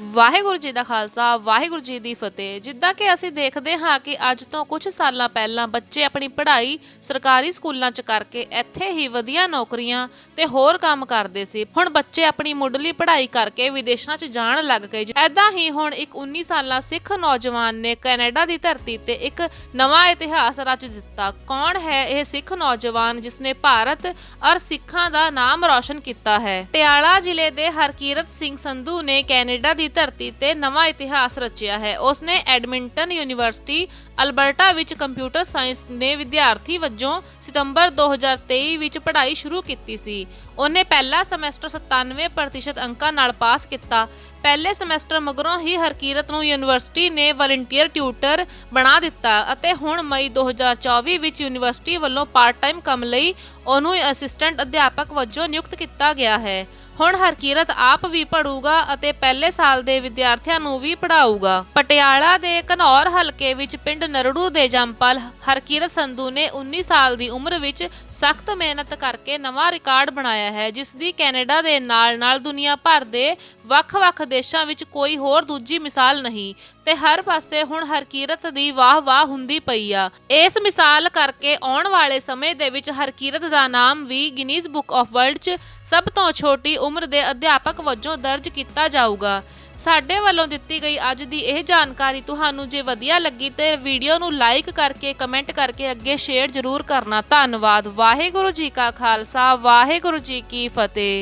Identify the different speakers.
Speaker 1: ਵਾਹਿਗੁਰੂ ਜੀ ਦਾ ਖਾਲਸਾ, ਵਾਹਿਗੁਰੂ ਜੀ ਦੀ ਫਤਿਹ। ਜਿੱਦਾਂ ਕਿ ਅਸੀਂ ਦੇਖਦੇ ਹਾਂ ਕਿ ਅੱਜ ਤੋਂ ਕੁਝ ਸਾਲਾਂ ਪਹਿਲਾਂ ਬੱਚੇ ਆਪਣੀ ਪੜ੍ਹਾਈ ਸਰਕਾਰੀ ਸਕੂਲਾਂ 'ਚ ਕਰਕੇ ਇੱਥੇ ਹੀ ਵਧੀਆ ਨੌਕਰੀਆਂ ਤੇ ਹੋਰ ਕੰਮ ਕਰਦੇ ਸੀ। ਹੁਣ ਬੱਚੇ ਆਪਣੀ ਮੁੱਢਲੀ ਪੜ੍ਹਾਈ ਕਰਕੇ ਵਿਦੇਸ਼ਾਂ 'ਚ ਜਾਣ ਲੱਗ ਗਏ। ਐਦਾਂ ਹੀ ਹੁਣ ਇੱਕ 19 ਸਾਲਾ ਸਿੱਖ ਨੌਜਵਾਨ ਨੇ ਕੈਨੇਡਾ ਦੀ ਧਰਤੀ ਤੇ ਇੱਕ ਨਵਾਂ ਇਤਿਹਾਸ ਰਚ ਦਿੱਤਾ। ਕੌਣ ਹੈ ਇਹ ਸਿੱਖ ਨੌਜਵਾਨ ਜਿਸਨੇ ਭਾਰਤ ਔਰ ਸਿੱਖਾਂ ਦਾ ਨਾਮ ਰੌਸ਼ਨ ਕੀਤਾ ਹੈ? ਪਟਿਆਲਾ ਜ਼ਿਲ੍ਹੇ ਦੇ ਹਰਕੀਰਤ ਸਿੰਘ ਸੰਧੂ ਨੇ ਕੈਨੇਡਾ ਦੀ ਧਰਤੀ ਤੇ ਨਵਾਂ ਇਤਿਹਾਸ ਰਚਿਆ ਹੈ। ਉਸਨੇ ਐਡਮਿੰਟਨ ਯੂਨੀਵਰਸਿਟੀ, ਅਲਬਰਟਾ ਵਿੱਚ ਕੰਪਿਊਟਰ ਸਾਇੰਸ ਦੇ ਵਿਦਿਆਰਥੀ ਵਜੋਂ ਸਤੰਬਰ 2023 ਵਿੱਚ ਪੜ੍ਹਾਈ ਸ਼ੁਰੂ ਕੀਤੀ ਸੀ। ਉਹਨੇ ਪਹਿਲਾ ਸਮੈਸਟਰ 97% ਅੰਕਾਂ ਨਾਲ ਪਾਸ ਕੀਤਾ। ਪਹਿਲੇ ਸਮੈਸਟਰ ਮਗਰੋਂ ਹੀ ਹਰਕੀਰਤ ਨੂੰ ਯੂਨੀਵਰਸਿਟੀ ਨੇ ਵਲੰਟੀਅਰ ਟਿਊਟਰ ਬਣਾ ਦਿੱਤਾ ਅਤੇ ਹੁਣ ਮਈ 2024 ਵਿੱਚ ਯੂਨੀਵਰਸਿਟੀ ਵੱਲੋਂ ਪਾਰਟ ਟਾਈਮ ਕੰਮ ਲਈ ਉਹਨੂੰ ਅਸਿਸਟੈਂਟ ਅਧਿਆਪਕ ਵਜੋਂ ਨਿਯੁਕਤ ਕੀਤਾ ਗਿਆ ਹੈ। ਹੁਣ ਹਰਕੀਰਤ ਆਪ ਵੀ ਪੜੂਗਾ ਅਤੇ ਪਹਿਲੇ ਸਾਲ ਦੇ ਵਿਦਿਆਰਥੀਆਂ ਨੂੰ ਵੀ ਪੜਾਊਗਾ। ਪਟਿਆਲਾ ਦੇ ਘਨੌਰ ਹਲਕੇ ਵਿੱਚ ਪਿੰਡ ਨਰੜੂ ਦੇ ਜੰਪਲ ਹਰਕੀਰਤ ਸੰਧੂ ਨੇ 19 ਸਾਲ ਦੀ ਉਮਰ ਵਿੱਚ ਸਖਤ ਮਿਹਨਤ ਕਰਕੇ ਨਵਾਂ ਰਿਕਾਰਡ ਬਣਾਇਆ ਹੈ ਜਿਸ ਦੀ ਕੈਨੇਡਾ ਦੇ ਨਾਲ-ਨਾਲ ਦੁਨੀਆ ਭਰ ਦੇ ਵੱਖ-ਵੱਖ ਦੇਸ਼ਾਂ ਵਿੱਚ ਕੋਈ ਹੋਰ ਦੂਜੀ ਮਿਸਾਲ ਨਹੀਂ ਤੇ ਹਰ ਪਾਸੇ ਹੁਣ ਹਰਕੀਰਤ ਦੀ ਵਾਹ-ਵਾਹ ਹੁੰਦੀ ਪਈ ਆ। ਇਸ ਮਿਸਾਲ ਕਰਕੇ ਆਉਣ ਵਾਲੇ ਸਮੇਂ ਦੇ ਵਿੱਚ ਹਰਕੀਰਤ ਦਾ ਨਾਮ ਵੀ ਗਿਨੀਜ਼ ਬੁੱਕ ਆਫ ਵਰਲਡ 'ਚ ਸਭ ਤੋਂ ਛੋਟੀ ਉਮਰ ਦੇ ਅਧਿਆਪਕ ਵਜੋਂ ਦਰਜ ਕੀਤਾ ਜਾਊਗਾ। ਸਾਡੇ ਵੱਲੋਂ ਦਿੱਤੀ ਗਈ ਅੱਜ ਦੀ ਇਹ ਜਾਣਕਾਰੀ ਤੁਹਾਨੂੰ ਜੇ ਵਧੀਆ ਲੱਗੀ ਤੇ ਵੀਡੀਓ ਨੂੰ ਲਾਈਕ ਕਰਕੇ, ਕਮੈਂਟ ਕਰਕੇ ਅੱਗੇ ਸ਼ੇਅਰ ਜ਼ਰੂਰ ਕਰਨਾ। ਧੰਨਵਾਦ। ਵਾਹਿਗੁਰੂ ਜੀ ਕਾ ਖਾਲਸਾ। ਵਾਹਿਗੁਰੂ ਜੀ ਕੀ ਫਤਿਹ।